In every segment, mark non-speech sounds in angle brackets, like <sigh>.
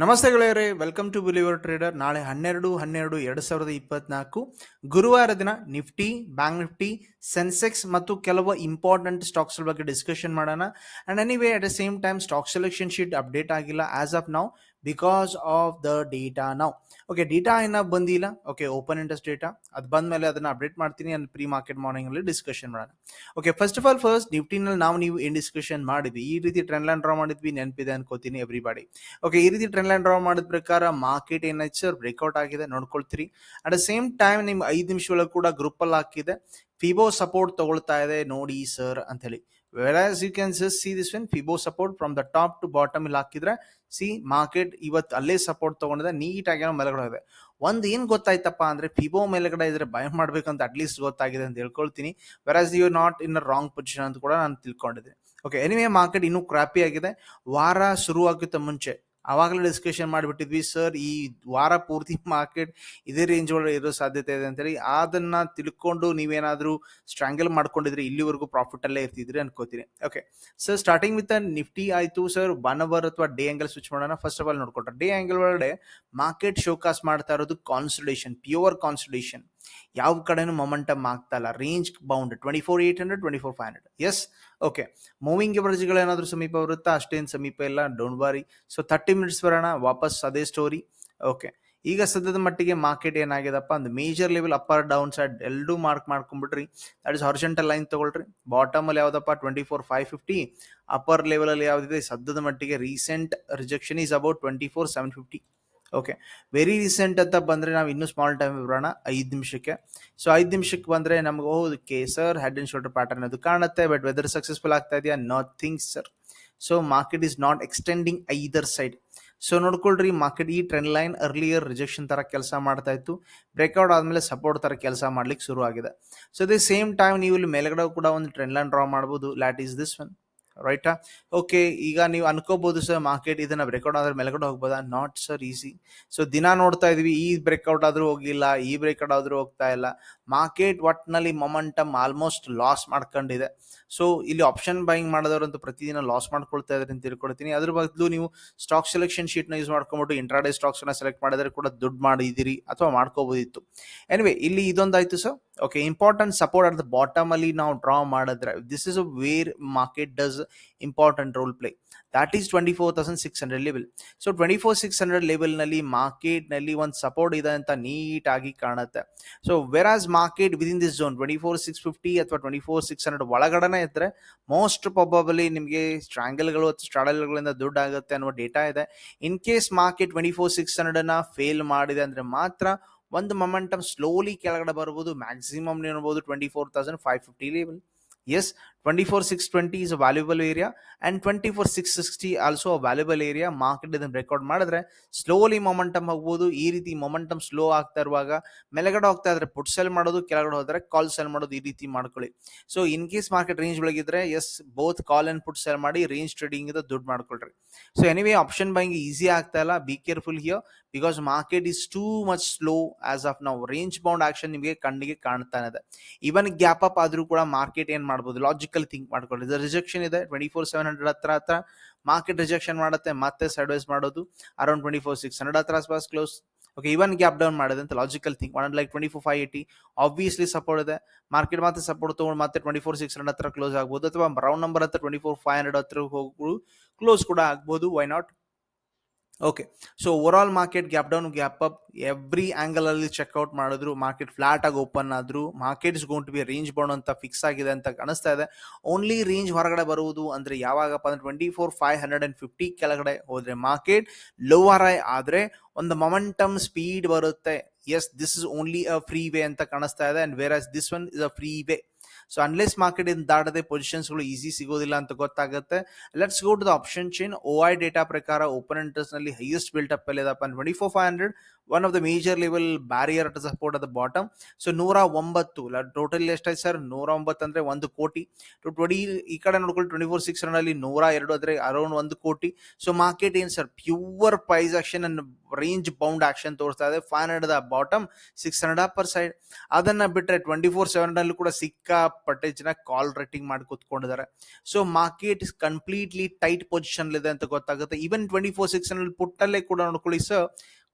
ನಮಸ್ತೆ ಗೆಳೆಯರೇ welcome to believer trader ನಾಳೆ ಹನ್ನೆರಡು ಹನ್ನೆರಡು, ಎರಡು ಸಾವಿರದ ಇಪ್ಪತ್ನಾಲ್ಕು. ಗುರುವಾರ ದಿನ ನಿಫ್ಟಿ, ಬ್ಯಾಂಕ್ ನಿಫ್ಟಿ, ಸೆನ್ಸೆಕ್ಸ್ ಮತ್ತು ಕೆಲವು ಇಂಪಾರ್ಟೆಂಟ್ ಸ್ಟಾಕ್ಸ್ ಬಗ್ಗೆ ಡಿಸ್ಕಷನ್ ಮಾಡೋಣ. And anyway at the same time stock selection sheet update ಆಗಿಲ್ಲ. As of now because of the data ನಾವು ಓಕೆ ಡೇಟಾ ಇನ್ನ ಬಂದಿಲ್ಲ. ಓಕೆ ಓಪನ್ ಇಂಟ್ರೆಸ್ಟ್ ಡೇಟಾ ಅದು ಬಂದ್ಮೇಲೆ ಅದನ್ನ ಅಪ್ಡೇಟ್ ಮಾಡ್ತೀನಿ ಅಂಡ್ ಪ್ರೀ ಮಾರ್ಕೆಟ್ ಮಾರ್ನಿಂಗ್ ಅಲ್ಲಿ ಡಿಸ್ಕಷನ್ ಮಾಡೋಣ. Okay first of all first ನಿಫ್ಟಿನಲ್ಲಿ ನಾವು ನೀವು ಏನ್ ಡಿಸ್ಕಷನ್ ಮಾಡಿದ್ವಿ? ಈ ರೀತಿ ಟ್ರೆಂಡ್ ಲೈನ್ ಡ್ರಾ ಮಾಡಿದ್ವಿ, ನೆನಪಿದೆ ಅನ್ಕೋತೀನಿ ಎವ್ರಿಬಾಡಿ ಓಕೆ ಈ ರೀತಿ ಟ್ರೆಂಡ್ ಲೈನ್ ಡ್ರಾ ಮಾಡಿದ ಪ್ರಕಾರ ಮಾರ್ಕೆಟ್ ಏನಾಯ್ತು ಸರ್ ಬ್ರೇಕ್ಔಟ್ ಆಗಿದೆ, ನೋಡ್ಕೊಳ್ತೀರಿ. ಅಟ್ ದ ಸೇಮ್ ಟೈಮ್ ನಿಮ್ ಐದು ನಿಮಿಷ ಒಳಗೆ ಕೂಡ ಗ್ರೂಪ್ ಅಲ್ಲಿ ಹಾಕಿದೆ. ಫಿಬೋ ಸಪೋರ್ಟ್ ತಗೊಳ್ತಾ ಇದೆ, ನೋಡಿ ಸರ್ ಅಂತ ಹೇಳಿ whereas you can just see this when Fibo support from the top to bottom ಇಲ್ಲಿ ಹಾಕಿದ್ರೆ ಸಿ ಮಾರ್ಕೆಟ್ ಇವತ್ತು ಅಲ್ಲೇ ಸಪೋರ್ಟ್ ತಗೊಂಡಿದೆ, ನೀಟಾಗಿ ಮೇಲ್ಗಡೆ ಇದೆ ಒಂದು ಏನು ಗೊತ್ತಾಯ್ತಪ್ಪ ಅಂದ್ರೆ ಫಿಬೋ ಮೇಲ್ಗಡೆ ಇದ್ರೆ ಭಯ ಮಾಡ್ಬೇಕಂತ ಅಟ್ಲೀಸ್ಟ್ ಗೊತ್ತಾಗಿದೆ ಅಂತ ಹೇಳ್ಕೊಳ್ತೀನಿ. Whereas you not in wrong position ಅಂತ ಕೂಡ ನಾನು ತಿಳ್ಕೊಂಡಿದ್ದೀನಿ. ಓಕೆ ಎನಿವೇ ಮಾರ್ಕೆಟ್ ಇನ್ನೂ ಕ್ರಾಪಿ ಆಗಿದೆ. ವಾರ ಶುರುವಾಗುತ್ತೆ ಮುಂಚೆ. ಅವಾಗಲೇ ಡಿಸ್ಕಷನ್ ಮಾಡಿಬಿಟ್ಟಿದ್ವಿ ಸರ್ ಈ ವಾರ ಪೂರ್ತಿ <laughs> ಮಾರ್ಕೆಟ್ ಇದೇ ರೇಂಜ್ ಒಳಗೆ ಇರೋ ಸಾಧ್ಯತೆ ಇದೆ ಅಂತೇಳಿ. ಅದನ್ನ ತಿಳ್ಕೊಂಡು ನೀವೇನಾದರೂ ಸ್ಟ್ರಾಂಗಲ್ ಮಾಡ್ಕೊಂಡಿದ್ರೆ ಇಲ್ಲಿವರೆಗೂ ಪ್ರಾಫಿಟ್ ಅಲ್ಲೇ ಇರ್ತಿದ್ರಿ ಅನ್ಕೋತೀನಿ. Okay sir starting with Nifty ಆಯ್ತು. ಸರ್ ಒನ್ ಅವರ್ ಅಥವಾ ಡೇ ಆಂಗಲ್ ಸ್ವಿಚ್ ಮಾಡೋಣ. ಫಸ್ಟ್ ಆಫ್ ಆಲ್ ನೋಡ್ಕೊಟ್ರೆ. ಡೇ ಆಂಗಲ್ ಒಳಗಡೆ ಮಾರ್ಕೆಟ್ ಶೋಕಾಸ್ ಮಾಡ್ತಾ ಇರೋದು ಕಾನ್ಸಲ್ಟೇಷನ್ ಪ್ಯೂರ್ ಕಾನ್ಸಲ್ಟೇಷನ್ ಯಾವ ಕಡೆನೂ ಮೊಮೆಂಟಮ್ ಆಗ್ತಾ ಇಲ್ಲ. Range bound twenty four eight hundred twenty four five hundred yes okay moving ಎವರೇಜ್ಗಳೇನಾದರೂ ಸಮೀಪ ಬರುತ್ತಾ? ಅಷ್ಟೇನು ಸಮೀಪ ಇಲ್ಲ. ಡೋಂಟ್ ಬಾರಿ ಸೊ ತರ್ಟಿ ಮಿನಿಟ್ಸ್ ಬರೋಣ. ವಾಪಸ್ ಅದೇ ಸ್ಟೋರಿ ಓಕೆ ಈಗ ಸದ್ಯದ ಮಟ್ಟಿಗೆ ಮಾರ್ಕೆಟ್ ಏನಾಗಿದೆಪ್ಪ ಒಂದು major level upper down side ಎಲ್ಲೂ ಮಾರ್ಕ್ ಮಾಡ್ಕೊಂಡ್ಬಿಟ್ರಿ. ದಟ್ ಇಸ್ ಹಾರ್ಜೆಂಟಲ್ ಲೈನ್ ತಗೊಳ್ರಿ. ಬಾಟಮಲ್ಲಿ ಯಾವುದಪ್ಪ? Twenty four five fifty upper ಲೆವೆಲಲ್ಲಿ ಯಾವ್ದಿದೆ? ಸದ್ಯದ ಮಟ್ಟಿಗೆ recent rejection is about twenty four seven fifty okay very recent ಅಂತ ಬಂದ್ರೆ ನಾವು ಇನ್ನೂ ಸ್ಮಾಲ್ ಟೈಮ್ ಬರೋಣ. ಐದು ನಿಮಿಷಕ್ಕೆ. ಸೊ ಐದು ನಿಮಿಷಕ್ಕೆ ಬಂದ್ರೆ ನಮ್ಗೆ ಓದಕ್ಕೆ sir head and shoulder pattern ಅದು ಕಾಣುತ್ತೆ ಬಟ್ ವೆದರ್ ಸಕ್ಸಸ್ಫುಲ್ ಆಗ್ತಾ ಇದೆಯಾ? Nothing sir so market is not extending either side so ನೋಡ್ಕೊಳ್ರಿ market ಈ ಟ್ರೆಂಡ್ ಲೈನ್ ಅರ್ಲಿಯರ್ ರಿಜೆಕ್ಷನ್ ತರ ಕೆಲಸ ಮಾಡ್ತಾ ಇತ್ತು. ಬ್ರೇಕ್ಔಟ್ ಆದ್ಮೇಲೆ ಸಪೋರ್ಟ್ ತರ ಕೆಲಸ ಮಾಡ್ಲಿಕ್ಕೆ ಶುರು ಆಗಿದೆ ಸೊ ದಿ ಸೇಮ್ ಟೈಮ್ ನೀವು ಇಲ್ಲಿ ಮೇಲ್ಗಡೆ ಕೂಡ ಒಂದು ಟ್ರೆಂಡ್ ಲೈನ್ ಡ್ರಾ ಮಾಡ್ಬೋದು. ಲ್ಯಾಟ್ ಈಸ್ ದಿಸ್ ಒನ್ ರೈಟಾ ಓಕೆ ಈಗ ನೀವು ಅನ್ಕೋಬಹುದು ಸರ್ ಮಾರ್ಕೆಟ್ ಇದನ್ನ ಬ್ರೇಕ್ಔಟ್ ಆದ್ರೆ ಮೇಲ್ಗಡೆ ಹೋಗ್ಬೋದಾ? ನಾಟ್ ಸರ್ ಈಸಿ ಸೊ ದಿನ ನೋಡ್ತಾ ಇದೀವಿ, ಈ ಬ್ರೇಕ್ಔಟ್ ಆದ್ರೂ ಹೋಗಿಲ್ಲ ಈ ಬ್ರೇಕ್ಔಟ್ ಆದ್ರೂ ಹೋಗ್ತಾ ಇಲ್ಲ. ಮಾರ್ಕೆಟ್ ಒಟ್ಟಿನಲ್ಲಿ ಮೊಮೆಂಟಮ್ ಆಲ್ಮೋಸ್ಟ್ ಲಾಸ್ ಮಾಡ್ಕೊಂಡಿದೆ. ಸೊ ಇಲ್ಲಿ ಆಪ್ಷನ್ ಬೈಯಿಂಗ್ ಮಾಡಿದವರಂತೂ ಪ್ರತಿದಿನ ಲಾಸ್ ಮಾಡ್ಕೊಳ್ತಾ ಇದ್ದಾರೆ ಅಂತ ತಿಳ್ಕೊಳ್ತೀನಿ. ಅದ್ರ ಬದಲು ನೀವು ಸ್ಟಾಕ್ ಸೆಲೆಕ್ಷನ್ ಶೀಟ್ನ ಯೂಸ್ ಮಾಡ್ಕೊಂಬಿಟ್ಟು ಇಂಟ್ರಾಡೇ ಸ್ಟಾಕ್ಸ್ನ ಸೆಲೆಕ್ಟ್ ಮಾಡಿದ್ರೆ ಕೂಡ ದುಡ್ಡು ಮಾಡಿದಿರಿ ಅಥವಾ ಮಾಡ್ಕೋಬಹುದಿತ್ತು ಎನಿವೆ ಇಲ್ಲಿ ಇದೊಂದಾಯ್ತು sir okay important support at the bottom ಅಲ್ಲಿ ನಾವು ಡ್ರಾ ಮಾಡಿದ್ರೆ this is a where market does important role play that is twenty four thousand six hundred level so twenty four six hundred ಲೆವೆಲ್ನಲ್ಲಿ ಮಾರ್ಕೆಟ್ನಲ್ಲಿ ಒಂದು support ಇದೆ ಅಂತ ನೀಟಾಗಿ ಕಾಣುತ್ತೆ. So whereas market within this zone twenty four six fifty ಅಥವಾ twenty four six hundred ಒಳಗಡೆ ಇದ್ರೆ most probably ನಿಮಗೆ ಸ್ಟ್ರಾಂಗಲ್ಗಳು ಅಥವಾ ಸ್ಟ್ರಾಡಲ್ಗಳಿಂದ ದುಡ್ಡು ಆಗುತ್ತೆ ಅನ್ನುವ ಡೇಟಾ ಇದೆ. In case market twenty four six ಹಂಡ್ರೆಡ್ನ fail ಮಾಡಿದೆ ಅಂದ್ರೆ ಮಾತ್ರ ಒಂದು ಮೊಮೆಂಟಮ್ ಸ್ಲೋಲಿ ಕೆಳಗಡೆ ಬರ್ಬೋದು. ಮ್ಯಾಕ್ಸಿಮಮ್ ನೋಡ್ಬೋದು twenty four thousand five fifty level six twenty is a valuable area and twenty four six sixty also valuable area market ಇದನ್ನು record ಮಾಡಿದ್ರೆ slowly momentum ಆಗ್ಬೋದು ಈ ರೀತಿ ಮೊಮೆಂಟಮ್ ಸ್ಲೋ ಆಗ್ತಾ ಇರುವಾಗ ಮೆಲಗಡೆ ಹೋಗ್ತಾ ಇದ್ರೆ ಪುಟ್ ಸೆಲ್ ಮಾಡೋದು, ಕೆಳಗಡೆ ಹೋದ್ರೆ ಕಾಲ್ ಸೆಲ್ ಮಾಡೋದು ಈ ರೀತಿ ಮಾಡ್ಕೊಳ್ಳಿ. So in case market range ಒಳಗಿದ್ರೆ yes both call and put sell ಮಾಡಿ ರೇಂಜ್ ಟ್ರೇಡಿಂಗ್ ದುಡ್ಡು ಮಾಡ್ಕೊಳ್ರಿ. So anyway option buying easy ಆಗ್ತಾ ಇಲ್ಲ. Be careful here because market is too much slow as of ನಾವು ರೇಂಜ್ ಬೌಂಡ್ ಆಕ್ಷನ್ ನಿಮಗೆ ಕಣ್ಣಿಗೆ ಕಾಣ್ತಾ ಇದೆ. ಇವನ್ ಗ್ಯಾಪ್ ಅಪ್ ಆದರೂ ಕೂಡ ಮಾರ್ಕೆಟ್ ಏನ್ ಮಾಡ್ಬೋದು? ಲಾಜಿಕಲ್ ಥಿಂಕ್ ಮಾಡ್ಕೊಳ್ಳಿ. ರಿಜೆಕ್ಷನ್ ಇದೆ ಟ್ವೆಂಟಿ ಫೋರ್ ಸೆವೆನ್ ಹಂಡ್ರೆಡ್ ಹತ್ರ ಹತ್ರ. ಮಾರ್ಕೆಟ್ ರಿಜೆಕ್ಷನ್ ಮಾಡುತ್ತೆ, ಮತ್ತೆ ಸೈಡ್ವೈಸ್ ಮಾಡೋದು. Around twenty four six hundred ಹತ್ರ ಆಸ್ಪಾಸ್ close okay even gap down ಮಾಡಿದೆ ಅಂತ ಲಾಜಿಕಲ್ ಥಿಂಕ್ ಮಾಡೋಣ like twenty four five eighty obviously support ಇದೆ. ಮಾರ್ಕೆಟ್ ಮತ್ತೆ ಸಪೋರ್ಟ್ ತೊಗೊಂಡು ಮತ್ತೆ ಟ್ವೆಂಟಿ ಫೋರ್ ಸಿಕ್ಸ್ ಹಂಡ್ರೆಡ್ ಹತ್ರ ಕ್ಲೋಸ್ ಆಗ್ಬೋದು. ಅಥವಾ ರೌಂಡ್ ನಂಬರ್ ಹತ್ರ ಟ್ವೆಂಟಿ ಫೋರ್ ಫೈವ್ ಹಂಡ್ರೆಡ್ ಹತ್ರ ಹೋಗ್ಬೋದು ಕ್ಲೋಸ್ ಕೂಡ ಆಗ್ಬೋದು. Why not okay so over all market gap down gap up every angle ಅಲ್ಲಿ ಚೆಕ್ಔಟ್ ಮಾಡಿದ್ರು ಮಾರ್ಕೆಟ್ ಫ್ಲಾಟ್ ಆಗಿ ಓಪನ್ ಆದ್ರು market is gonna be range bound ಅಂತ ಫಿಕ್ಸ್ ಆಗಿದೆ ಅಂತ ಕಾಣಿಸ್ತಾ ಇದೆ. ಓನ್ಲಿ ರೇಂಜ್ ಹೊರಗಡೆ ಬರುವುದು ಅಂದ್ರೆ ಯಾವಾಗಪ್ಪ ಅಂದ್ರೆ twenty four five hundred and fifty ಕೆಳಗಡೆ ಹೋದ್ರೆ ಮಾರ್ಕೆಟ್ ಲೋವರ್ ಐ ಆದ್ರೆ ಒಂದು ಮೊಮೆಂಟಮ್ ಸ್ಪೀಡ್ ಬರುತ್ತೆ. Yes this is only a free way ಅಂತ ಕಾಣಿಸ್ತಾ ಇದೆ and whereas this one is a free way so unless market ಇಂದ ದಾಟದೆ ಪೊಸಿಷನ್ಸ್ಗಳು ಈಸಿ ಸಿಗೋದಿಲ್ಲ ಅಂತ ಗೊತ್ತಾಗುತ್ತೆ let's go to the option chain O I data ಪ್ರಕಾರ ಓಪನ್ ಇಂಟ್ರೆಸ್ಟ್ನಲ್ಲಿ ಹೈಯೆಸ್ಟ್ ಬಿಲ್ಟ್ ಅಪ್ ಅಲ್ಲಿ twenty four five hundred one of the major level barrier at support ಅದ ಬಾಟಮ್ ಸೊ ನೂರ ಒಂಬತ್ತು ಟೋಟಲ್ ಎಷ್ಟಾಯ್ತು ಸರ್ ನೂರ ಒಂಬತ್ತು ಅಂದ್ರೆ ಒಂದು ಕೋಟಿ ಟ್ವೆಂಟಿ ಈ ಕಡೆ ನೋಡ್ಕೊಳ್ಳಿ ಟ್ವೆಂಟಿ ಫೋರ್ ಸಿಕ್ಸ್ ಅಲ್ಲಿ ನೂರ ಎರಡು ಅಂದ್ರೆ ಅರೌಂಡ್ ಒಂದು ಕೋಟಿ ಸೊ ಮಾರ್ಕೆಟ್ ಏನ್ ಸರ್ ಪ್ಯೂರ್ ಪ್ರೈಸ್ ಆಕ್ಷನ್ ಅನ್ನು ರೇಂಜ್ ಬೌಂಡ್ ಆಕ್ಷನ್ ತೋರಿಸ್ತಾ ಇದೆ five hundred bottom six hundred per side ಅದನ್ನ ಬಿಟ್ಟರೆ ಟ್ವೆಂಟಿ ಫೋರ್ ಸೆವೆನ್ ಅಲ್ಲಿ ಕೂಡ ಸಿಕ್ಕಾಪಟ್ಟೆ ಜನ ಕಾಲ್ ರೇಟಿಂಗ್ ಮಾಡಿ ಕೂತ್ಕೊಂಡಿದ್ದಾರೆ. So market is completely tight position ಇದೆ ಅಂತ ಗೊತ್ತಾಗುತ್ತೆ. ಈವನ್ ಟ್ವೆಂಟಿ ಫೋರ್ ಸಿಕ್ಸ್ ಅಲ್ಲಿ ಪುಟ್ಟಲ್ಲೇ ಕೂಡ ನೋಡ್ಕೊಳ್ಳಿ sir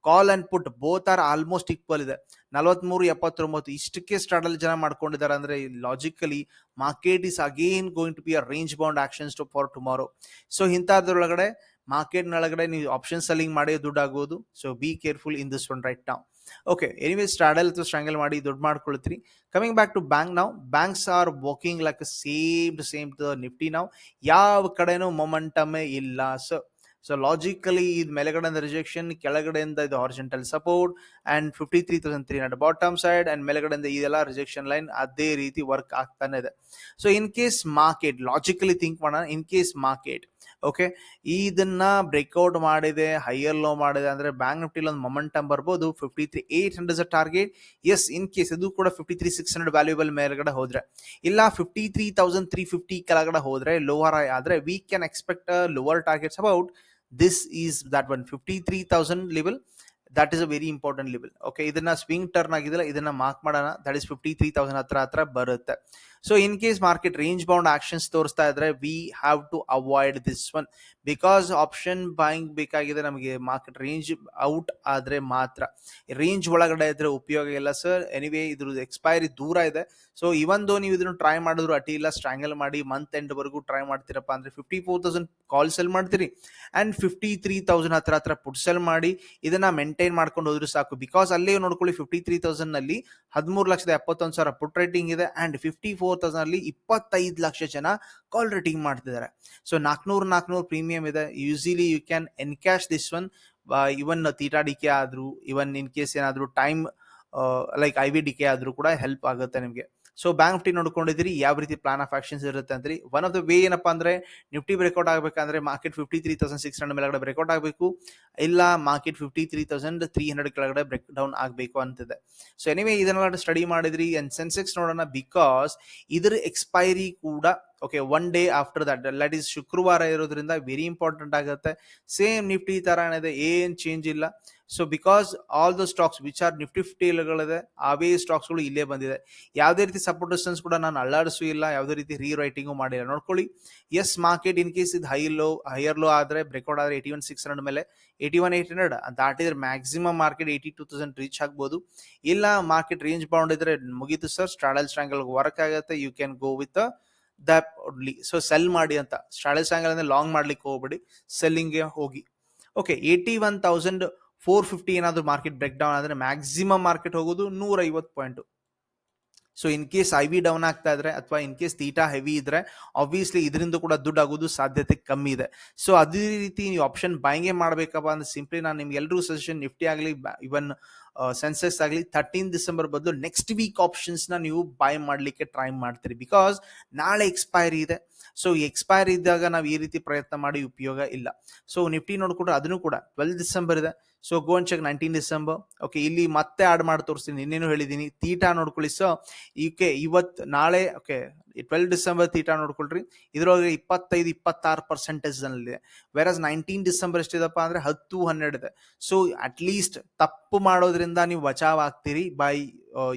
call and put both are almost equal ಇದೆ. ನಲವತ್ಮೂರು, ಎಪ್ಪತ್ತೊಂಬತ್ತು, ಇಷ್ಟಕ್ಕೆ ಸ್ಟ್ರಾಡಲ್ ಜನ ಮಾಡ್ಕೊಂಡಿದ್ದಾರೆ ಅಂದ್ರೆ logically market is again going to be a range bound actions to for tomorrow so ಇಂಥದ್ರೊಳಗಡೆ market ನೊಳಗಡೆ ನೀವು ಆಪ್ಷನ್ ಸೆಲ್ಲಿಂಗ್ ಮಾಡಿ ದುಡ್ಡು ಆಗೋದು so be careful in this one right ನಾವು ಓಕೆ ಎನಿವೇ ಸ್ಟ್ರಾಡಲ್ ಅಥವಾ ಸ್ಟ್ರಾಂಗಲ್ ಮಾಡಿ ದುಡ್ಡು ಮಾಡ್ಕೊಳ್ತೀರಿ. ಕಮಿಂಗ್ ಬ್ಯಾಕ್ ಟು ಬ್ಯಾಂಕ್ ನಾವು banks are walking like same to same to Nifty ನಾವು ಯಾವ ಕಡೆನೂ ಮೊಮೆಂಟಮೇ ಇಲ್ಲ. ಸೊ ಸೊ ಲಾಜಿಕಲಿ ಇದು ಮೇಲೆಗಡೆಯಿಂದ ರಿಜೆಕ್ಷನ್ ಕೆಳಗಡೆಯಿಂದ ಇದು horizontal support and fifty three thousand three hundred bottom side and ಮೇಲೆಗಡೆಯಿಂದ ಇದೆಲ್ಲ ರಿಜೆಕ್ಷನ್ ಲೈನ್ ಅದೇ ರೀತಿ ವರ್ಕ್ ಆಗ್ತಾನೆ ಇದೆ. So in case market logically think ಮಾಡೋಣ ಇನ್ ಕೇಸ್ ಮಾರ್ಕೆಟ್ ಓಕೆ ಇದನ್ನ ಬ್ರೇಕ್ಔಟ್ ಮಾಡಿದೆ ಹೈಯರ್ ಲೋ ಮಾಡಿದೆ ಅಂದ್ರೆ ಬ್ಯಾಂಕ್ ನಿಫ್ಟಿಲಿ ಒಂದು ಮೊಮೆಂಟಮ್ ಬರ್ಬೋದು fifty three eight hundred target as in case ಇದು ಕೂಡ fifty three six hundred valuable ಮೇಲ್ಗಡೆ ಹೋದ್ರೆ. ಇಲ್ಲ fifty three thousand three fifty ಕೆಳಗಡೆ ಹೋದ್ರೆ ಲೋವರ್ ಆದ್ರೆ we can expect lower targets about this is that one fifty three thousand level that is a very important level okay ಇದನ್ನ swing turn ಆಗಿದೆಲ್ಲ ಇದನ್ನ mark ಮಾಡೋಣ. That is fifty three thousand ಹತ್ರ ಹತ್ರ ಬರುತ್ತೆ. So in case market range bound actions ತೋರಿಸ್ತಾ ಇದ್ರೆ we have to avoid this one because option buying ಬೇಕಾಗಿದೆ ನಮಗೆ ಮಾರ್ಕೆಟ್ ರೇಂಜ್ ಔಟ್ ಆದ್ರೆ ಮಾತ್ರ. ರೇಂಜ್ ಒಳಗಡೆ ಇದ್ರೆ ಉಪಯೋಗ ಇಲ್ಲ ಸರ್ ಎನಿವೇ ಇದ್ರದ್ದು ಎಕ್ಸ್ಪೈರಿ ದೂರ ಇದೆ. ಸೊ ಇವೊಂದು ನೀವು ಇದನ್ನು ಟ್ರೈ ಮಾಡಿದ್ರು ಅಟಿ ಇಲ್ಲ ಸ್ಟ್ರಾಂಗಲ್ ಮಾಡಿ ಮಂತ್ ಎಂಡ್ ವರೆಗೂ ಟ್ರೈ ಮಾಡ್ತೀರಪ್ಪ ಅಂದ್ರೆ fifty four thousand call sell ಮಾಡ್ತೀರಿ. ಅಂಡ್ ಫಿಫ್ಟಿ ತ್ರೀ ತೌಸಂಡ್ ಹತ್ರ ಹತ್ರ ಪುಟ್ ಸೆಲ್ ಮಾಡಿ, ಇದನ್ನ ಮೇಂಟೈನ್ ಮಾಡ್ಕೊಂಡು ಹೋದ್ರೆ ಸಾಕು. ಬಿಕಾಸ್ ಅಲ್ಲೇ ನೋಡ್ಕೊಳ್ಳಿ ಫಿಫ್ಟಿ ತ್ರೀ ತೌಸಂಡ್ನಲ್ಲಿ ಹದಿಮೂರು ಲಕ್ಷದ ಎಪ್ಪತ್ತೊಂದು ಸಾವಿರ ಪುಟ್ ರೇಟಿಂಗ್ ಇದೆ. ಅಂಡ್ ಫಿಫ್ಟಿ ಫೋರ್ ತೌಸಂಡ್ ಅಲ್ಲಿ ಇಪ್ಪತ್ತೈದು ಲಕ್ಷ ಜನ ಕಾಲ್ ರೇಟಿಂಗ್ ಮಾಡ್ತಿದ್ದಾರೆ. ಸೊ ನಾಲ್ಕನೂರು ನಾಲ್ಕುನೂರು ಪ್ರೀಮಿಯಂ ಇದೆ. Usually you can encash this one even theta decay ಆದ್ರು ಇವನ್ ಇನ್ ಕೇಸ್ ಏನಾದ್ರು time like I V decay ಆದ್ರೂ ಕೂಡ ಹೆಲ್ಪ್ ಆಗುತ್ತೆ ನಿಮಗೆ. ಸೊ ಬ್ಯಾಂಕ್ ನಿಫ್ಟಿ ನೋಡ್ಕೊಂಡಿದ್ದೀರಿ, ಯಾವ ರೀತಿ ಪ್ಲಾನ್ ಆಫ್ ಆಕ್ಷನ್ಸ್ ಇರುತ್ತೆ ಅಂದ್ರೆ ಒನ್ ಆಫ್ ದ ವೇ ಏನಪ್ಪಾ ಅಂದ್ರೆ ನಿಫ್ಟಿ ಬ್ರೇಕ್ಔಟ್ ಆಗಬೇಕಂದ್ರೆ market fifty three thousand six hundred ಮೇಲ್ಗಡೆ ಬ್ರೇಕ್ಔಟ್ ಆಗಬೇಕು. ಇಲ್ಲ market fifty three thousand three hundred ಕೆಳಗಡೆ ಬ್ರೇಕ್ ಡೌನ್ ಆಗಬೇಕು ಅಂತಿದೆ. ಸೊ ಎನಿವೇ ಇದನ್ನೆಲ್ಲ ಸ್ಟಡಿ ಮಾಡಿದ್ರಿ ಅಂಡ್ ಸೆನ್ಸೆಕ್ಸ್ ನೋಡೋಣ ಬಿಕಾಸ್ ಇದ್ರ ಎಕ್ಸ್ಪೈರಿ ಕೂಡ okay one day after that that is ಶುಕ್ರವಾರ ಇರೋದ್ರಿಂದ ವೆರಿ ಇಂಪಾರ್ಟೆಂಟ್ ಆಗುತ್ತೆ. ಸೇಮ್ ನಿಫ್ಟಿ ಏನಿದೆ, ಏನ್ ಚೇಂಜ್ ಇಲ್ಲ. So because all the stocks which are Nifty ಫಿಫ್ಟಿಗಳಿದೆ ಅವೇ ಸ್ಟಾಕ್ಸ್ಗಳು ಇಲ್ಲೇ ಬಂದಿದೆ. ಯಾವುದೇ ರೀತಿ ಸಪೋರ್ಟ್ ಡಿಸ್ಟೆನ್ಸ್ ಕೂಡ ನಾನು ಅಳ್ಳಾಡಿಸೂ ಇಲ್ಲ, ಯಾವುದೇ ರೀತಿ ರೀ ರೈಟಿಂಗು ಮಾಡಿಲ್ಲ. ನೋಡ್ಕೊಳ್ಳಿ ಎಸ್ ಮಾರ್ಕೆಟ್ ಇನ್ ಕೇಸ್ ಇದು ಹೈ ಲೋ ಹೈಯರ್ ಲೋ ಆದರೆ ಬ್ರೇಕ್ಔಟ್ ಆದರೆ ಏಯ್ಟಿ ಒನ್ ಸಿಕ್ಸ್ ಹಂಡ್ರೆಡ್ ಮೇಲೆ eighty one eight hundred ದಾಟಿದ್ರೆ maximum market eighty two thousand reach ಆಗ್ಬೋದು. ಇಲ್ಲ ಮಾರ್ಕೆಟ್ ರೇಂಜ್ ಬೌಂಡ್ ಇದ್ರೆ ಮುಗೀತು ಸರ್ ಸ್ಟ್ರಾಡಲ್ ಸ್ಟ್ರಾಂಗಲ್ ವರ್ಕ್ ಆಗುತ್ತೆ. You can go with oddly so sell ಮಾಡಿ ಅಂತ. ಶಾಲೆ ಸ್ಟ್ರಾಂಗಲ್ ಅಂದರೆ ಲಾಂಗ್ ಮಾಡ್ಲಿಕ್ಕೆ ಹೋಗ್ಬೇಡಿ ಸೆಲ್ಲಿಂಗ್ಗೆ ಹೋಗಿ. Okay eighty one thousand four fifty ಏನಾದರೂ ಮಾರ್ಕೆಟ್ ಬ್ರೇಕ್ ಡೌನ್ ಆದರೆ ಮ್ಯಾಕ್ಸಿಮಮ್ ಮಾರ್ಕೆಟ್ ಹೋಗೋದು ನೂರ ಐವತ್ತು point so in case I V down ಆಗ್ತಾ ಇದ್ರೆ ಅಥವಾ ಇನ್ ಕೇಸ್ ತೀಟಾ ಹೆವಿ ಇದ್ರೆ ಆಬ್ವಿಯಸ್ಲಿ ಇದರಿಂದ ಕೂಡ ದುಡ್ಡು ಆಗೋದು ಸಾಧ್ಯತೆ ಕಮ್ಮಿ ಇದೆ. ಸೊ ಅದೇ ರೀತಿ ನೀವು ಆಪ್ಷನ್ ಬೈಂಗೇ ಮಾಡ್ಬೇಕಪ್ಪ ಅಂದ್ರೆ ಸಿಂಪ್ಲಿ ನಾನು ನಿಮ್ಗೆ ಎಲ್ಲರೂ ಸಜೆಷನ್ ನಿಫ್ಟಿ ಆಗಲಿ ಇವನ್ ಸೆನ್ಸೆಕ್ಸ್ ಆಗಲಿ ಥರ್ಟೀನ್ ಡಿಸೆಂಬರ್ ಬದಲು ನೆಕ್ಸ್ಟ್ ವೀಕ್ ಆಪ್ಷನ್ಸ್ನ ನೀವು ಬೈ ಮಾಡಲಿಕ್ಕೆ ಟ್ರೈ ಮಾಡ್ತೀರಿ. ಬಿಕಾಸ್ ನಾಳೆ ಎಕ್ಸ್ಪೈರಿ ಇದೆ. ಸೊ ಎಕ್ಸ್ಪೈರಿ ಇದ್ದಾಗ ನಾವು ಈ ರೀತಿ ಪ್ರಯತ್ನ ಮಾಡಿ ಉಪಯೋಗ ಇಲ್ಲ. ಸೊ ನಿಫ್ಟಿ ನೋಡ್ಕೊಂಡ್ರೆ ಅದನ್ನು ಕೂಡ ಟ್ವೆಲ್ ಡಿಸೆಂಬರ್ ಇದೆ. So gone check nineteen December okay ಇಲ್ಲಿ ಮತ್ತೆ ಆಡ್ ಮಾಡಿ ತೋರಿಸ್ತೀನಿ. ಇನ್ನೇನು ಹೇಳಿದ್ದೀನಿ ತೀಟಾ ನೋಡ್ಕೊಳ್ಳಿ ಸೊ ಈಕೆ ಇವತ್ತು ನಾಳೆ ಓಕೆ ಟ್ವೆಲ್ ಡಿಸೆಂಬರ್ ತೀಟಾ ನೋಡ್ಕೊಳ್ರಿ. ಇದ್ರೊಳಗೆ ಇಪ್ಪತ್ತೈದು, ಇಪ್ಪತ್ತಾರು ಪರ್ಸೆಂಟೇಜ್ ಇದೆ. ವೆರಸ್ ನೈನ್ಟೀನ್ ಡಿಸೆಂಬರ್ ಎಷ್ಟಿದಪ್ಪ ಅಂದ್ರೆ ಹತ್ತು, ಹನ್ನೆರಡು ಇದೆ. ಸೊ ಅಟ್ ಲೀಸ್ಟ್ ತಪ್ಪು ಮಾಡೋದ್ರಿಂದ ನೀವು ಬಚಾವ್ ಆಗ್ತೀರಿ by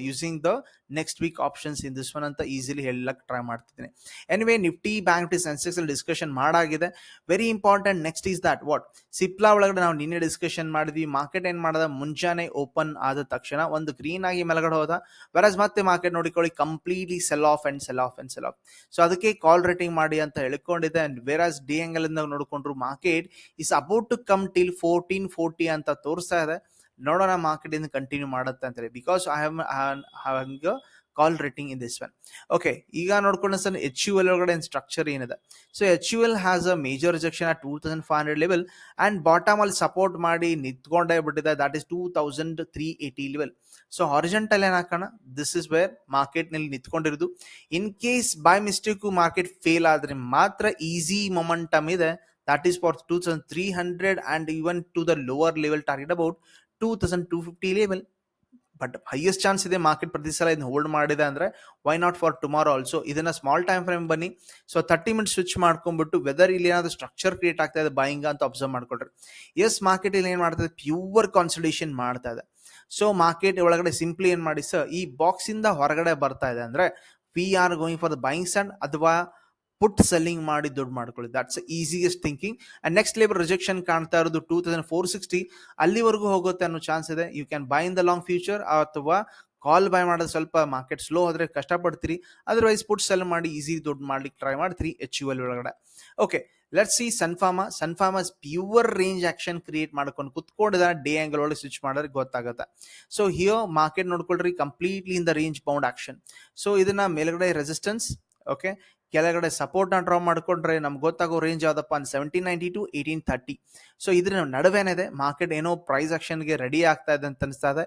using the next week options in this one ಅಂತ ಈಸಿಲಿ ಹೇಳಕ್ ಟ್ರೈ ಮಾಡ್ತಿದ್ದೀನಿ. Anyway Nifty bank Nifty Sensex ಅಲ್ಲಿ discussion ಮಾಡಾಗಿದೆ. Very important next is that what Cipla ಒಳಗಡೆ ನಾವು ನಿನ್ನೆ ಡಿಸ್ಕಷನ್ ಮಾಡಿದ್ವಿ. ಮಾರ್ಕೆಟ್ ಏನ್ ಮಾಡದ? ಮುಂಜಾನೆ ಓಪನ್ ಆದ ತಕ್ಷಣ ಒಂದು ಗ್ರೀನ್ ಆಗಿ ಮೇಲ್ಗಡೆ ಹೋದ. ವೆರಸ್ ಮತ್ತೆ ಮಾರ್ಕೆಟ್ ನೋಡಿಕೊಳ್ಳಿ completely sell off and sell off and sell off so ಅದಕ್ಕೆ ಕಾಲ್ ರೇಟಿಂಗ್ ಮಾಡಿ ಅಂತ ಹೇಳ್ಕೊಂಡಿದೆ ಅಂಡ್ ವೇರಾಸ್ ಡಿ ಎಂಗಲ್ ಇಂದ ನೋಡ್ಕೊಂಡ್ರು market is about to come till fourteen forty ಅಂತ ತೋರಿಸ್ತಾ ಇದೆ. ನೋಡೋಣ ಮಾರ್ಕೆಟ್ ಇಂದ ಕಂಟಿನ್ಯೂ ಮಾಡುತ್ತೆ ಅಂತಾರೆ because I have call rating in this one okay ಈಗ ನೋಡ್ಕೊಂಡ ಸರ್ ಎಚ್ ಯು ಎಲ್ ಒಳಗಡೆ ಸ್ಟ್ರಕ್ಚರ್ ಏನಿದೆ? So H U L has a major rejection ಆ two thousand five hundred level and bottom ಅಲ್ಲಿ support ಮಾಡಿ ನಿಂತ್ಕೊಂಡೇ ಬಿಟ್ಟಿದೆ. That is two thousand three eighty level so horizontal ಏನ್ ಹಾಕೋಣ? ದಿಸ್ ಇಸ್ ವೇರ್ ಮಾರ್ಕೆಟ್ನಲ್ಲಿ ನಿಂತ್ಕೊಂಡಿರೋದು. In case by mistake market fail ಆದ್ರೆ ಮಾತ್ರ ಈಸಿ ಮೊಮೆಂಟಮ್ ಇದೆ. That is for two thousand three hundred and even to the lower level target about two thousand two fifty level but highest chance ಇದೆ market ಪ್ರತಿ ಸಲ ಇದನ್ನ hold ಮಾಡಿದೆ ಅಂದರೆ why not for tomorrow also ಇದನ್ನ small time frame ಬನ್ನಿ. So thirty minutes switch ಮಾಡ್ಕೊಂಬಿಟ್ಟು whether ಇಲ್ಲಿ ಏನಾದರೂ ಸ್ಟ್ರಕ್ಚರ್ ಕ್ರಿಯೇಟ್ ಆಗ್ತಾ ಇದೆ ಬಾಯಿಂಗ್ ಅಂತ ಅಬ್ಸರ್ವ್ ಮಾಡ್ಕೊಳ್ರಿ. ಎಸ್ ಮಾರ್ಕೆಟ್ ಇಲ್ಲಿ ಏನು ಮಾಡ್ತಾ ಇದೆ ಪ್ಯೂರ್ ಕಾನ್ಸಲ್ಟೇಷನ್ ಮಾಡ್ತಾ ಇದೆ. ಸೊ ಮಾರ್ಕೆಟ್ ಒಳಗಡೆ ಸಿಂಪ್ಲಿ ಏನು ಮಾಡಿ ಸರ್ ಈ ಬಾಕ್ಸಿಂದ ಹೊರಗಡೆ ಬರ್ತಾ ಇದೆ ಅಂದರೆ we are going for the buying sand ಅಥವಾ ಪುಟ್ ಸೆಲ್ಲಿಂಗ್ ಮಾಡಿ ದುಡ್ಡು ಮಾಡ್ಕೊಳ್ಳಿ. That's easiest thinking and next level rejection ಕಾಣ್ತಾ ಇರೋದು ಟೂ ತೌಸಂಡ್ ಫೋರ್ ಸಿಕ್ಸ್ಟಿ ಅಲ್ಲಿವರೆಗೂ ಹೋಗುತ್ತೆ ಅನ್ನೋ ಚಾನ್ಸ್ ಇದೆ. You can buy in the long future ಅಥವಾ ಕಾಲ್ ಬೈ ಮಾಡೋದು ಸ್ವಲ್ಪ ಮಾರ್ಕೆಟ್ ಸ್ಲೋ ಆದರೆ ಕಷ್ಟಪಡ್ತೀರಿ. ಅದರ್ವೈಸ್ ಪುಟ್ ಸೆಲ್ ಮಾಡಿ ಈಸಿ ದುಡ್ಡು ಮಾಡ್ಲಿಕ್ಕೆ ಟ್ರೈ ಮಾಡ್ತೀರಿ ಎಚ್ ಯು ಎಲ್ ಒಳಗಡೆ. Okay let's see Sun Pharma Sun Pharma's pure range action create ಮಾಡ್ಕೊಂಡು ಕುತ್ಕೊಂಡಿದ ಡೇ ಆ್ಯಂಗಲ್ ಒಳಗೆ ಸ್ವಿಚ್ ಮಾಡೋದ್ರೆ ಗೊತ್ತಾಗುತ್ತೆ. So here market ನೋಡ್ಕೊಳ್ರಿ completely in the range bound action so ಇದನ್ನ ಮೇಲ್ಗಡೆ ರೆಸಿಸ್ಟೆನ್ಸ್ ಓಕೆ ಕೆಳಗಡೆ ಸಪೋರ್ಟ್ನ ಡ್ರಾ ಮಾಡಿಕೊಂಡ್ರೆ ನಮ್ಗೆ ಗೊತ್ತಾಗೋ ರೇಂಜ್ ಯಾವುದಪ್ಪ ಅಂದ್ರೆ seventeen ninety to eighteen thirty so ಇದ್ರ ನಡುವೆನಿದೆ ಮಾರ್ಕೆಟ್ ಏನೋ ಪ್ರೈಸ್ ಆಕ್ಷನ್ಗೆ ರೆಡಿ ಆಗ್ತಾ ಇದೆ ಅಂತ ಅನಿಸ್ತಾ ಇದೆ.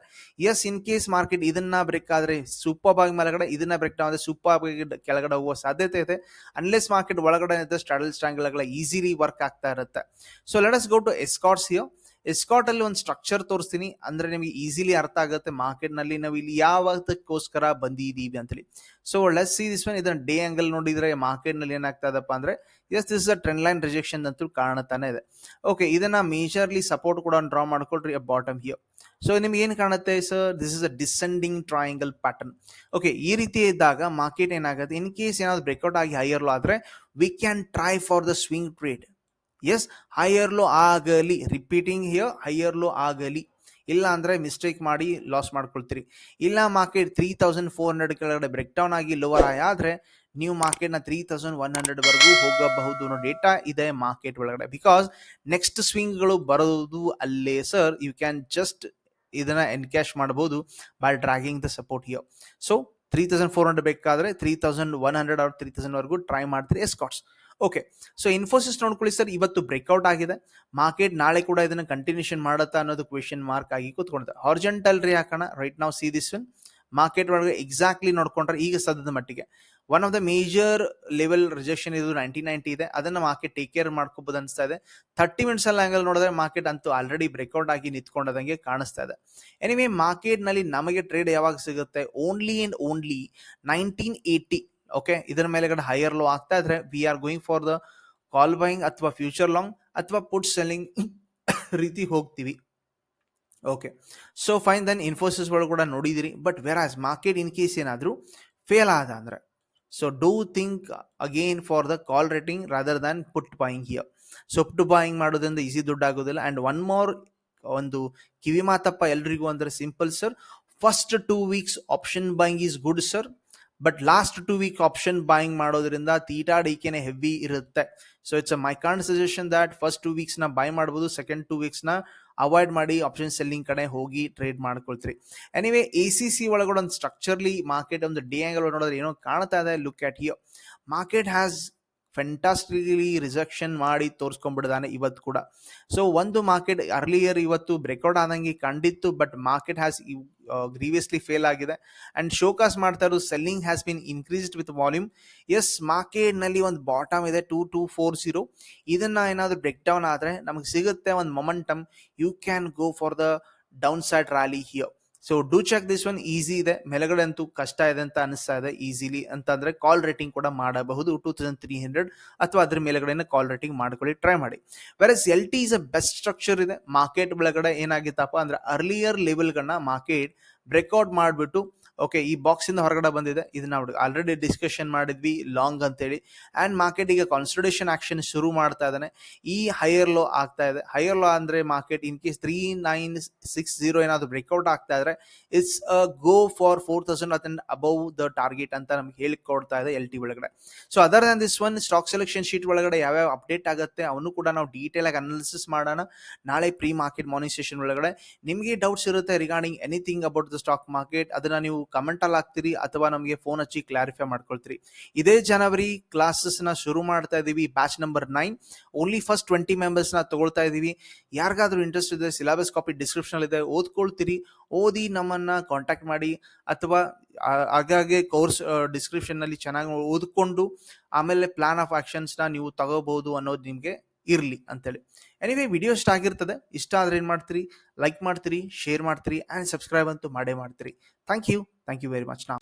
ಎಸ್ ಇನ್ ಕೇಸ್ ಮಾರ್ಕೆಟ್ ಇದನ್ನ ಬ್ರೇಕ್ ಆದರೆ ಸೂಪರ್ ಆಗಿ ಮೇಲ್ಗಡೆ ಇದನ್ನ ಬ್ರೇಕ್ ಡೌನ್ ಆದ್ರೆ ಸೂಪರ್ ಆಗಿ ಕೆಳಗಡೆ ಹೋಗೋ ಸಾಧ್ಯತೆ ಇದೆ. ಅನ್ಲೆಸ್ ಮಾರ್ಕೆಟ್ ಒಳಗಡೆ ಸ್ಟ್ರಾಡಲ್ ಸ್ಟ್ರಾಂಗಲ್ ಈಸಿಲಿ ವರ್ಕ್ ಆಗ್ತಾ ಇರುತ್ತೆ. So let's go to Escorts here Escort ಅಲ್ಲಿ ಒಂದು ಸ್ಟ್ರಕ್ಚರ್ ತೋರಿಸ್ತೀನಿ. ಅಂದ್ರೆ ನಿಮಗೆ ಈಸಿಲಿ ಅರ್ಥ ಆಗುತ್ತೆ. ಮಾರ್ಕೆಟ್ನಲ್ಲಿ ನಾವು ಇಲ್ಲಿ ಯಾವತ್ತಕ್ಕೋಸ್ಕರ ಬಂದಿದ್ದೀವಿ ಅಂತೇಳಿ. So let's see this one ಇದನ್ನ ಡೇ ಆಂಗಲ್ ನೋಡಿದ್ರೆ ಮಾರ್ಕೆಟ್ನಲ್ಲಿ ಏನಾಗ್ತದಪ್ಪ ಅಂದ್ರೆ as this a trend line rejection ಅಂತೂ ಕಾಣತಾನೆ ಇದೆ. ಓಕೆ ಇದನ್ನ ಮೇಜರ್ಲಿ ಸಪೋರ್ಟ್ ಕೂಡ ಡ್ರಾ ಮಾಡ್ಕೊಳ್ರಿ ಬಾಟಮ್ ಹಿಯರ್ ಸೊ ನಿಮ್ಗೆ ಏನು ಕಾಣುತ್ತೆ sir this is a descending triangle pattern okay ಈ ರೀತಿ ಇದ್ದಾಗ ಮಾರ್ಕೆಟ್ ಏನಾಗುತ್ತೆ? ಇನ್ ಕೇಸ್ ಏನಾದ್ರು ಬ್ರೇಕ್ಔಟ್ ಆಗಿ ಹೈಯರ್ ಆದ್ರೆ we can try for the swing trade as higher low ಆಗಲಿ ರಿಪೀಟಿಂಗ್ ಹಿಯರ್ ಹೈಯರ್ ಲೋ ಆಗಲಿ. ಇಲ್ಲ ಅಂದ್ರೆ ಮಿಸ್ಟೇಕ್ ಮಾಡಿ ಲಾಸ್ ಮಾಡ್ಕೊಳ್ತೀರಿ. ಇಲ್ಲ market three thousand four hundred ಕೆಳಗಡೆ ಬ್ರೇಕ್ ಡೌನ್ ಆಗಿ ಲೋವರ್ ಆಗಿ ಆದರೆ ನೀವು ಮಾರ್ಕೆಟ್ನ ತ್ರೀ ತೌಸಂಡ್ ಒನ್ ಹಂಡ್ರೆಡ್ವರೆಗೂ ಹೋಗಬಹುದು ಅನ್ನೋ ಡೇಟಾ ಇದೆ ಮಾರ್ಕೆಟ್ ಒಳಗಡೆ. ಬಿಕಾಸ್ ನೆಕ್ಸ್ಟ್ ಸ್ವಿಂಗ್ಗಳು ಬರೋದು ಅಲ್ಲೇ ಸರ್ ಯು ಕ್ಯಾನ್ ಜಸ್ಟ್ ಇದನ್ನ ಎನ್ಕ್ಯಾಶ್ ಮಾಡ್ಬೋದು by dragging the support here so three thousand four hundred ಬೇಕಾದ್ರೆ ತ್ರೀ ತೌಸಂಡ್ ಒನ್ ಹಂಡ್ರೆಡ್ ಅವ್ರ ತ್ರೀ ತೌಸಂಡ್ವರೆಗೂ ಟ್ರೈ ಮಾಡ್ತೀರಿ ಎಸ್ಕಾಟ್ಸ್ ಓಕೆ ಸೊ ಇನ್ಫೋಸಿಸ್ ನೋಡ್ಕೊಳ್ಳಿ ಸರ್ ಇವತ್ತು ಬ್ರೇಕ್ಔಟ್ ಆಗಿದೆ. ಮಾರ್ಕೆಟ್ ನಾಳೆ ಕೂಡ ಇದನ್ನ ಕಂಟಿನ್ಯೂಷನ್ ಮಾಡುತ್ತಾ ಅನ್ನೋದು ಕ್ವೆಶನ್ ಮಾರ್ಕ್ ಆಗಿ ಕೂತ್ಕೊಂಡಿದೆ. ಹಾರ್ಜೆಂಟಲ್ ರೀ ಹಾಕೋಣ ರೈಟ್ ನಾವು ಸಿ ದಿಸ್ ಒನ್ ಮಾರ್ಕೆಟ್ ಒಳಗೆ ಎಕ್ಸಾಕ್ಟ್ಲಿ ನೋಡ್ಕೊಂಡ್ರೆ ಈಗ ಸದ್ಯದ ಮಟ್ಟಿಗೆ. One of the major level rejection ಇದು ನೈನ್ಟಿ ನೈಂಟಿ ಇದೆ. ಅದನ್ನು ಮಾರ್ಕೆಟ್ ಟೇಕ್ ಕೇರ್ ಮಾಡ್ಕೋಬಹುದು ಅನಿಸ್ತಾ ಇದೆ. ತರ್ಟಿ ಮಿನಿಟ್ಸ್ ಅಲ್ಲಿ ಆಂಗಲ್ ನೋಡಿದ್ರೆ ಮಾರ್ಕೆಟ್ ಅಂತೂ ಆಲ್ರೆಡಿ ಬ್ರೇಕ್ಔಟ್ ಆಗಿ ನಿಂತ್ಕೊಂಡದಂಗೆ ಕಾಣಿಸ್ತಾ ಇದೆ. ಎನಿವೆ ಮಾರ್ಕೆಟ್ನಲ್ಲಿ ನಮಗೆ ಟ್ರೇಡ್ ಯಾವಾಗ ಸಿಗುತ್ತೆ? Only and only nineteen eighty okay ಇದರ ಮೇಲೆಗಡೆ ಹೈಯರ್ ಲೋ ಆಗ್ತಾ ಇದ್ರೆ we are going for the call buying ಅಥವಾ ಫ್ಯೂಚರ್ ಲಾಂಗ್ ಅಥವಾ ಪುಟ್ ಸೆಲ್ಲಿಂಗ್ <coughs> ರೀತಿ ಹೋಗ್ತೀವಿ. Okay so fine then Infosys ಒಳಗೆ ಕೂಡ ನೋಡಿದಿರಿ but whereas market in case ಏನಾದರೂ ಫೇಲ್ ಆದ ಅಂದ್ರೆ so do think again for the call rating rather than put buying here so put buying ಮಾಡೋದ್ರಿಂದ ಈಸಿ ದುಡ್ಡು ಆಗೋದಿಲ್ಲ ಆ್ಯಂಡ್ ಒನ್ ಮೋರ್ ಒಂದು ಕಿವಿ ಮಾತಪ್ಪ ಎಲ್ರಿಗೂ ಅಂದರೆ simple sir first two weeks option buying is good sir but last two week option buying ಮಾಡೋದ್ರಿಂದ theta ಡಿಕೆನೆ heavy ಇರುತ್ತೆ. So it's my kind suggestion that first two ವೀಕ್ಸ್ನ buy ಮಾಡ್ಬೋದು ಸೆಕೆಂಡ್ ಟೂ ವೀಕ್ಸ್ನ avoid ಮಾಡಿ ಆಪ್ಷನ್ ಸೆಲ್ಲಿಂಗ್ ಕಡೆ ಹೋಗಿ trade ಮಾಡ್ಕೊಳ್ತೀರಿ. Anyway A C C ಒಳಗಡೆ ಒಂದು ಸ್ಟ್ರಕ್ಚರ್ಲಿ ಮಾರ್ಕೆಟ್ ಒಂದು ಡಿ ಆಂಗಲ್ ನೋಡಿದ್ರೆ ಏನೋ ಕಾಣ್ತಾ ಇದೆ. Look at here market has fantastically rejection ಮಾಡಿ ತೋರಿಸ್ಕೊಂಡ್ಬಿಡ್ದಾನೆ ಇವತ್ತು ಕೂಡ. ಸೊ ಒಂದು ಮಾರ್ಕೆಟ್ ಅರ್ಲಿಯರ್ ಇವತ್ತು ಬ್ರೇಕ್ಔಟ್ ಆದಂಗೆ ಕಂಡಿತ್ತು but market has grievously fail ಆಗಿದೆ. ಅಂಡ್ ಶೋಕಾಸ್ ಮಾಡ್ತಾ ಇರೋ selling has been increased with volume as ಮಾರ್ಕೆಟ್ನಲ್ಲಿ ಒಂದು ಬಾಟಮ್ ಇದೆ ಟೂ ಟೂ ಫೋರ್ ಜೀರೋ ಇದನ್ನ ಏನಾದ್ರು ಬ್ರೇಕ್ ಡೌನ್ ಆದ್ರೆ ನಮಗೆ ಸಿಗುತ್ತೆ ಒಂದು momentum you can go for the downside rally here so do check this one easy ಇದೆ. ಮೇಲೆಗಡೆ ಅಂತೂ ಕಷ್ಟ ಇದೆ ಅಂತ ಅನಿಸ್ತಾ ಇದೆ. ಈಸಿಲಿ ಅಂತಂದ್ರೆ ಕಾಲ್ ರೇಟಿಂಗ್ ಕೂಡ ಮಾಡಬಹುದು. ಟೂ ತೌಸಂಡ್ ತ್ರೀ ಹಂಡ್ರೆಡ್ ಅಥವಾ ಅದ್ರ ಮೇಲೆಗಡೆ ಕಾಲ್ ರೇಟಿಂಗ್ ಮಾಡ್ಕೊಳ್ಳಿ ಟ್ರೈ ಮಾಡಿ. Whereas L T is a best structure ಇದೆ. ಮಾರ್ಕೆಟ್ ಒಳಗಡೆ ಏನಾಗಿತ್ತಪ್ಪ ಅಂದ್ರೆ ಅರ್ಲಿಯರ್ ಲೆವೆಲ್ಗಳನ್ನ ಮಾರ್ಕೆಟ್ ಬ್ರೇಕ್ಔಟ್ ಮಾಡಿಬಿಟ್ಟು ಓಕೆ ಈ ಬಾಕ್ಸ್ ಇಂದ ಹೊರಗಡೆ ಬಂದಿದೆ. ಇದನ್ನ ಆಲ್ರೆಡಿ ಡಿಸ್ಕಷನ್ ಮಾಡಿದ್ವಿ ಲಾಂಗ್ ಅಂತೇಳಿ. ಅಂಡ್ ಮಾರ್ಕೆಟ್ ಈಗ ಕಾನ್ಸಲ್ಟೇಷನ್ ಆಕ್ಷನ್ ಶುರು ಮಾಡ್ತಾ ಇದ್ದಾನೆ ಈ ಹೈಯರ್ ಲೋ ಆಗ್ತಾ ಇದೆ. ಹೈಯರ್ ಲೋ ಅಂದ್ರೆ market in case three nine six zero ಏನಾದ್ರು ಬ್ರೇಕ್ಔಟ್ ಆಗ್ತಾ ಇದ್ರೆ it's a go for four thousand and above the target ಅಂತ ನಮ್ಗೆ ಹೇಳಿಕೊಡ್ತಾ ಇದೆ ಎಲ್ ಟಿ ಒಳಗಡೆ. So other than this one stock selection sheet ಒಳಗಡೆ ಯಾವ್ಯಾವ ಅಪ್ಡೇಟ್ ಆಗುತ್ತೆ, ಅವನು ಕೂಡ ನಾವು ಡೀಟೇಲ್ ಆಗಿ ಅನಾಲಿಸಿಸ್ ಮಾಡೋಣ. ನಾಳೆ ಪ್ರೀ ಮಾರ್ಕೆಟ್ ಮಾರ್ನಿಂಗ್ ಸೆಷನ್ ಒಳಗಡೆ. ನಿಮಗೆ ಡೌಟ್ಸ್ ಇರುತ್ತೆ regarding anything about the stock market ಅದನ್ನ ನೀವು ಕಮೆಂಟ್ ಅಲ್ಲಿ ಹಾಕ್ತೀರಿ ಅಥವಾ ನಮಗೆ ಫೋನ್ ಹಚ್ಚಿ ಕ್ಲಾರಿಫೈ ಮಾಡ್ಕೊಳ್ತೀರಿ. ಇದೇ ಜನವರಿ ಕ್ಲಾಸಸ್ನ ಶುರು ಮಾಡ್ತಾ ಇದೀವಿ batch number nine only first twenty ಮೆಂಬರ್ಸ್ನ ತಗೊಳ್ತಾ ಇದೀವಿ. ಯಾರಿಗಾದ್ರೂ ಇಂಟ್ರೆಸ್ಟ್ ಇದೆ ಸಿಲೆಬಸ್ ಕಾಪಿ ಡಿಸ್ಕ್ರಿಪ್ಷನ್ ಇದೆ, ಓದ್ಕೊಳ್ತೀರಿ. ಓದಿ ನಮ್ಮನ್ನ ಕಾಂಟ್ಯಾಕ್ಟ್ ಮಾಡಿ ಅಥವಾ ಹಾಗಾಗಿ ಕೋರ್ಸ್ ಡಿಸ್ಕ್ರಿಪ್ಷನ್ನಲ್ಲಿ ಚೆನ್ನಾಗಿ ಓದ್ಕೊಂಡು ಆಮೇಲೆ ಪ್ಲಾನ್ ಆಫ್ ಆಕ್ಷನ್ಸ್ನ ನೀವು ತಗೋಬಹುದು ಅನ್ನೋದು ನಿಮ್ಗೆ ಇರಲಿ ಅಂತೇಳಿ. ಎನಿವೇ ವಿಡಿಯೋ ಇಷ್ಟ ಆಗಿರ್ತದೆ, ಇಷ್ಟ ಆದ್ರೆ ಏನು ಮಾಡ್ತೀರಿ? ಲೈಕ್ ಮಾಡ್ತೀರಿ ಶೇರ್ ಮಾಡ್ತೀರಿ ಆ್ಯಂಡ್ ಸಬ್ಸ್ಕ್ರೈಬ್ ಅಂತೂ ಮಾಡೇ ಮಾಡ್ತೀರಿ. Thank you thank you very much ನಾ